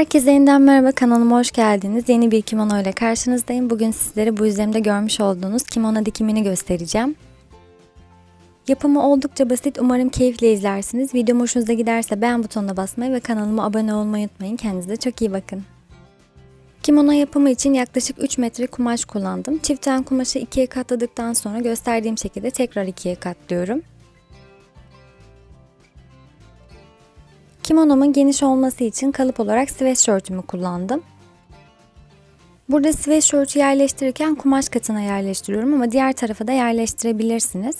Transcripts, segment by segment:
Herkese yeniden merhaba kanalıma hoş geldiniz. Yeni bir kimono ile karşınızdayım. Bugün sizlere bu üzerimde görmüş olduğunuz kimono dikimini göstereceğim. Yapımı oldukça basit. Umarım keyifle izlersiniz. Videom hoşunuza giderse beğen butonuna basmayı ve kanalıma abone olmayı unutmayın. Kendinize çok iyi bakın. Kimono yapımı için yaklaşık 3 metre kumaş kullandım. Çiften kumaşı ikiye katladıktan sonra gösterdiğim şekilde tekrar ikiye katlıyorum. Kimonomun geniş olması için kalıp olarak sweatshirt'ümü kullandım. Burada sweatshirt'ü yerleştirirken kumaş katına yerleştiriyorum ama diğer tarafa da yerleştirebilirsiniz.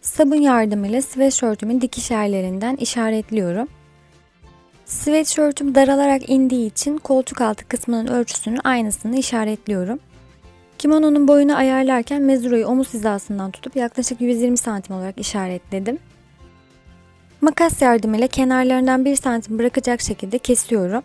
Sabun yardımıyla sweatshirt'ümün dikiş yerlerinden işaretliyorum. Sweatshirt'üm daralarak indiği için koltuk altı kısmının ölçüsünün aynısını işaretliyorum. Kimononun boyunu ayarlarken mezuroyu omuz hizasından tutup yaklaşık 120 santim olarak işaretledim. Makas yardımıyla kenarlarından 1 santim bırakacak şekilde kesiyorum.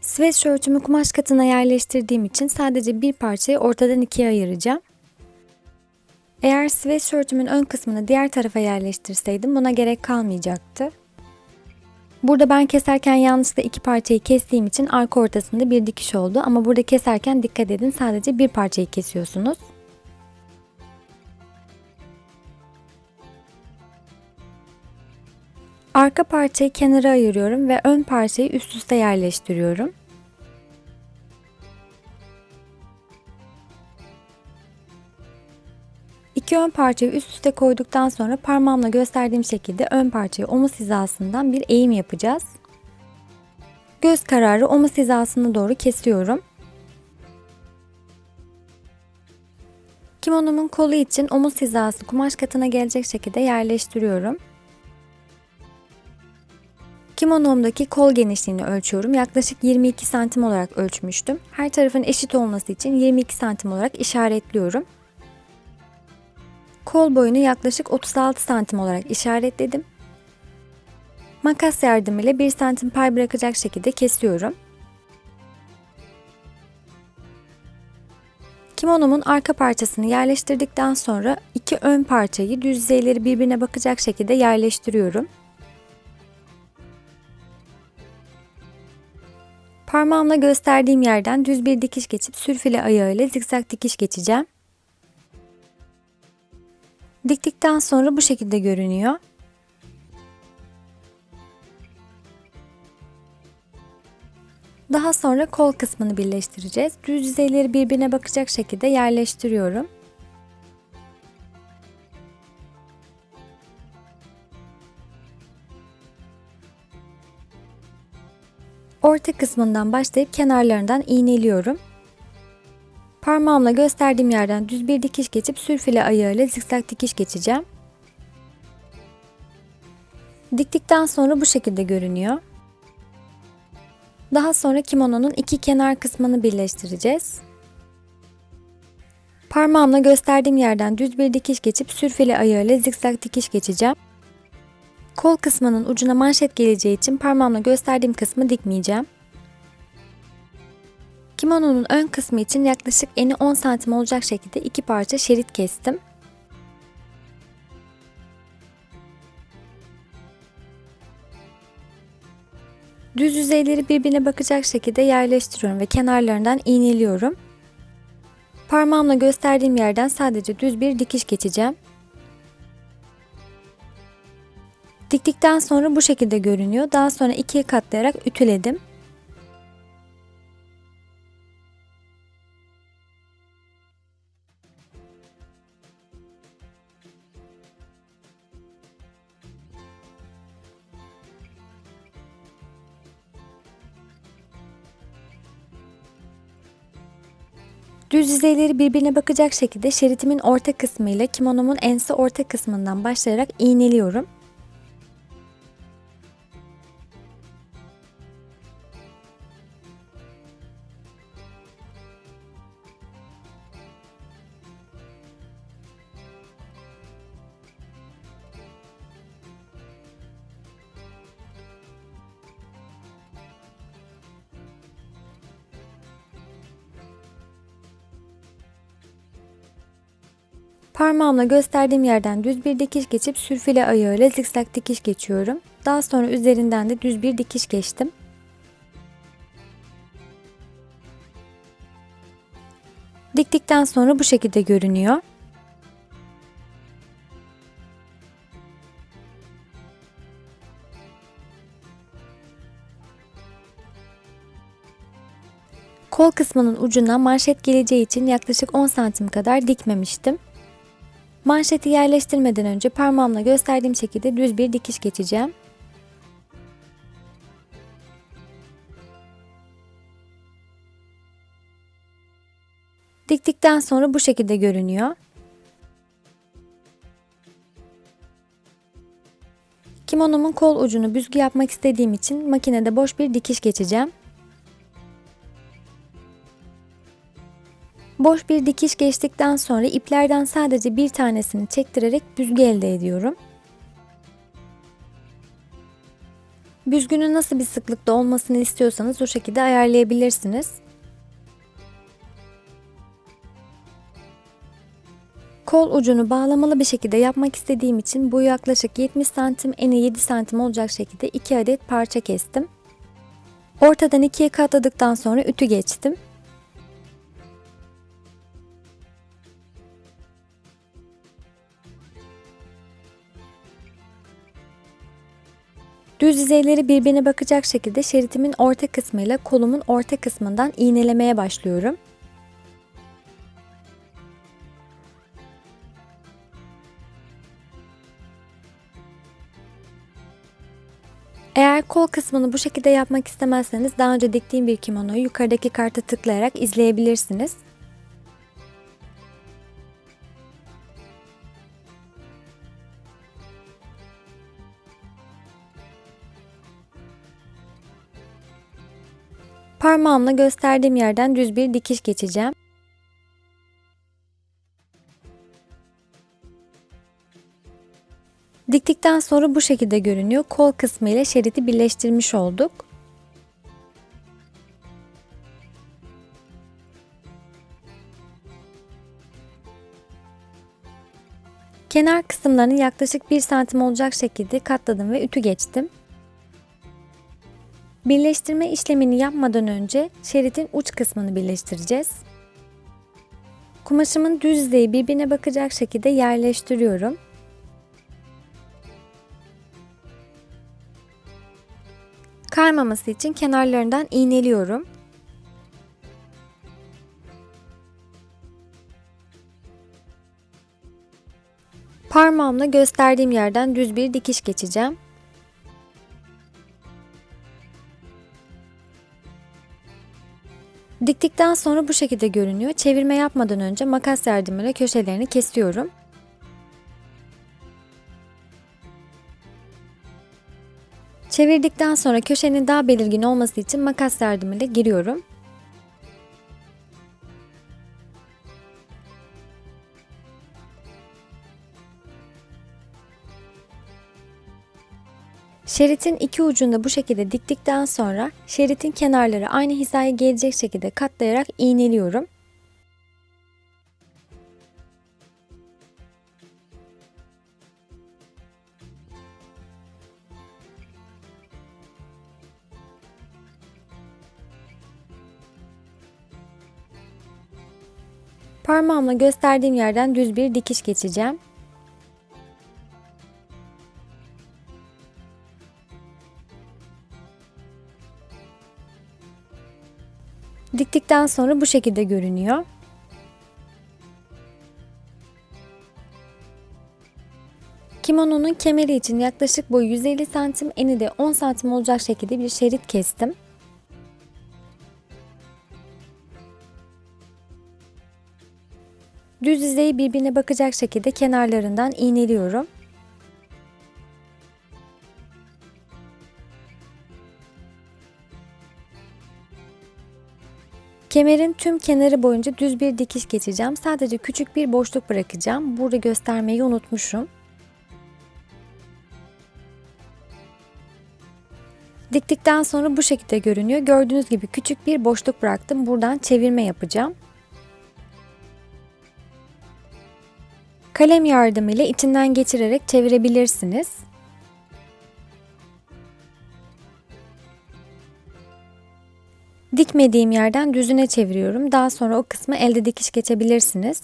Sweatshirt'ümü kumaş katına yerleştirdiğim için sadece bir parçayı ortadan ikiye ayıracağım. Eğer sweatshirtümün ön kısmını diğer tarafa yerleştirseydim buna gerek kalmayacaktı. Burada ben keserken yanlışlıkla iki parçayı kestiğim için arka ortasında bir dikiş oldu ama burada keserken dikkat edin sadece bir parçayı kesiyorsunuz. Arka parçayı kenara ayırıyorum ve ön parçayı üst üste yerleştiriyorum. İki ön parçayı üst üste koyduktan sonra parmağımla gösterdiğim şekilde ön parçayı omuz hizasından bir eğim yapacağız. Göz kararı omuz hizasına doğru kesiyorum. Kimonomun kolu için omuz hizası kumaş katına gelecek şekilde yerleştiriyorum. Kimonomdaki kol genişliğini ölçüyorum. Yaklaşık 22 santim olarak ölçmüştüm. Her tarafın eşit olması için 22 santim olarak işaretliyorum. Kol boyunu yaklaşık 36 santim olarak işaretledim. Makas yardımıyla 1 santim pay bırakacak şekilde kesiyorum. Kimonomun arka parçasını yerleştirdikten sonra iki ön parçayı düz yüzeyleri birbirine bakacak şekilde yerleştiriyorum. Parmağımla gösterdiğim yerden düz bir dikiş geçip sürfile ayağıyla zikzak dikiş geçeceğim. Diktikten sonra bu şekilde görünüyor. Daha sonra kol kısmını birleştireceğiz. Düz yüzeyleri birbirine bakacak şekilde yerleştiriyorum. Orta kısmından başlayıp kenarlarından iğneliyorum. Parmağımla gösterdiğim yerden düz bir dikiş geçip sürfile ayağıyla zikzak dikiş geçeceğim. Diktikten sonra bu şekilde görünüyor. Daha sonra kimononun iki kenar kısmını birleştireceğiz. Parmağımla gösterdiğim yerden düz bir dikiş geçip sürfile ayağıyla zikzak dikiş geçeceğim. Kol kısmının ucuna manşet geleceği için parmağımla gösterdiğim kısmı dikmeyeceğim. Kimononun ön kısmı için yaklaşık eni 10 santim olacak şekilde iki parça şerit kestim. Düz yüzeyleri birbirine bakacak şekilde yerleştiriyorum ve kenarlarından iğneliyorum. Parmağımla gösterdiğim yerden sadece düz bir dikiş geçeceğim. Diktikten sonra bu şekilde görünüyor. Daha sonra ikiye katlayarak ütüledim. Düz yüzeyleri birbirine bakacak şekilde şeritimin orta kısmı ile kimonomun ense orta kısmından başlayarak iğneliyorum. Parmağımla gösterdiğim yerden düz bir dikiş geçip sürfile ayağıyla zikzak dikiş geçiyorum. Daha sonra üzerinden de düz bir dikiş geçtim. Diktikten sonra bu şekilde görünüyor. Kol kısmının ucuna manşet geleceği için yaklaşık 10 santim kadar dikmemiştim. Manşeti yerleştirmeden önce parmağımla gösterdiğim şekilde düz bir dikiş geçeceğim. Diktikten sonra bu şekilde görünüyor. Kimonomun kol ucunu büzgü yapmak istediğim için makinede boş bir dikiş geçeceğim. Boş bir dikiş geçtikten sonra iplerden sadece bir tanesini çektirerek büzgü elde ediyorum. Büzgünün nasıl bir sıklıkta olmasını istiyorsanız o şekilde ayarlayabilirsiniz. Kol ucunu bağlamalı bir şekilde yapmak istediğim için bu yaklaşık 70 santim eni 7 santim olacak şekilde 2 adet parça kestim. Ortadan ikiye katladıktan sonra ütü geçtim. Düz yüzeyleri birbirine bakacak şekilde şeritimin orta kısmıyla kolumun orta kısmından iğnelemeye başlıyorum. Eğer kol kısmını bu şekilde yapmak istemezseniz daha önce diktiğim bir kimonoyu yukarıdaki karta tıklayarak izleyebilirsiniz. Parmağımla gösterdiğim yerden düz bir dikiş geçeceğim. Diktikten sonra bu şekilde görünüyor. Kol kısmı ile şeridi birleştirmiş olduk. Kenar kısımlarını yaklaşık 1 santim olacak şekilde katladım ve ütü geçtim. Birleştirme işlemini yapmadan önce şeridin uç kısmını birleştireceğiz. Kumaşımın düz yüzeyi birbirine bakacak şekilde yerleştiriyorum. Kaymaması için kenarlarından iğneliyorum. Parmağımla gösterdiğim yerden düz bir dikiş geçeceğim. Diktikten sonra bu şekilde görünüyor. Çevirme yapmadan önce makas yardımıyla köşelerini kesiyorum. Çevirdikten sonra köşenin daha belirgin olması için makas yardımıyla giriyorum. Şeritin iki ucunda bu şekilde diktikten sonra şeritin kenarları aynı hizaya gelecek şekilde katlayarak iğneliyorum. Parmağımla gösterdiğim yerden düz bir dikiş geçeceğim. Diktikten sonra bu şekilde görünüyor. Kimononun kemeri için yaklaşık boyu 150 santim, eni de 10 santim olacak şekilde bir şerit kestim. Düz yüzeyi birbirine bakacak şekilde kenarlarından iğneliyorum. Kemerin tüm kenarı boyunca düz bir dikiş geçeceğim. Sadece küçük bir boşluk bırakacağım. Burada göstermeyi unutmuşum. Diktikten sonra bu şekilde görünüyor. Gördüğünüz gibi küçük bir boşluk bıraktım. Buradan çevirme yapacağım. Kalem yardımıyla içinden geçirerek çevirebilirsiniz. Dikmediğim yerden düzüne çeviriyorum. Daha sonra o kısmı elde dikiş geçebilirsiniz.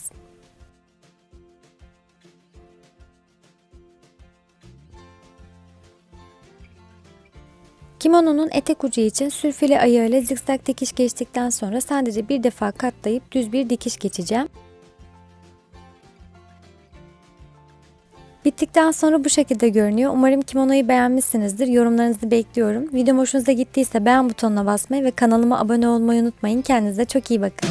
Kimononun etek ucu için sürfili ayağıyla zikzak dikiş geçtikten sonra sadece bir defa katlayıp düz bir dikiş geçeceğim. Bittikten sonra bu şekilde görünüyor. Umarım kimonoyu beğenmişsinizdir. Yorumlarınızı bekliyorum. Videom hoşunuza gittiyse beğen butonuna basmayı ve kanalıma abone olmayı unutmayın. Kendinize çok iyi bakın.